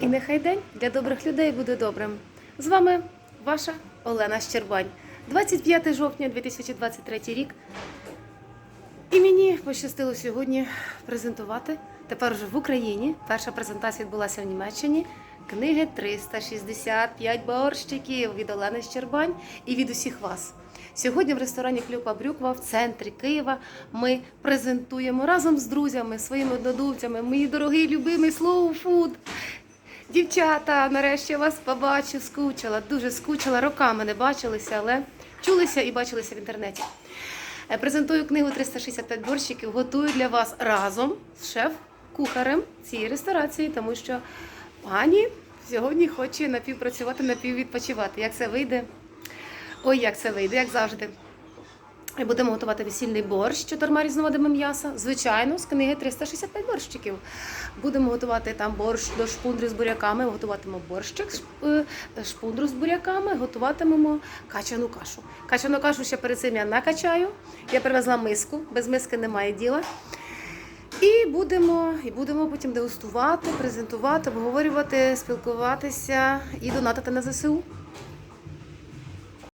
І нехай день для добрих людей буде добрим. З вами ваша Олена Щербань. 25 жовтня 2023 рік. І мені пощастило сьогодні презентувати тепер вже в Україні. Перша презентація відбулася в Німеччині. Книги 365 борщиків від Олени Щербань і від усіх вас. Сьогодні в ресторані Клюква Брюква в центрі Києва ми презентуємо разом з друзями, своїми однодумцями, мій дорогий любимий Slow Food. Дівчата, нарешті я вас побачу, скучила, дуже скучила, роками не бачилися, але чулися і бачилися в інтернеті. Е, Презентую книгу 365 борщиків. Готую для вас разом з шеф-кухарем цієї ресторації, тому що пані сьогодні хоче напівпрацювати, напіввідпочивати. Як це вийде? Ой, як це вийде, як завжди. І Будемо готувати весільний борщ чотирма різновидами м'яса. Звичайно, з книги 365 борщиків. Будемо готувати там борщ до шпундри з буряками, готуватимемо борщик е, шпундру з буряками, готуватимемо качану кашу. Качану кашу ще перед цим я накачаю. Я привезла миску, без миски немає діла. І будемо, і будемо потім дегустувати, презентувати, обговорювати, спілкуватися і донатити на ЗСУ.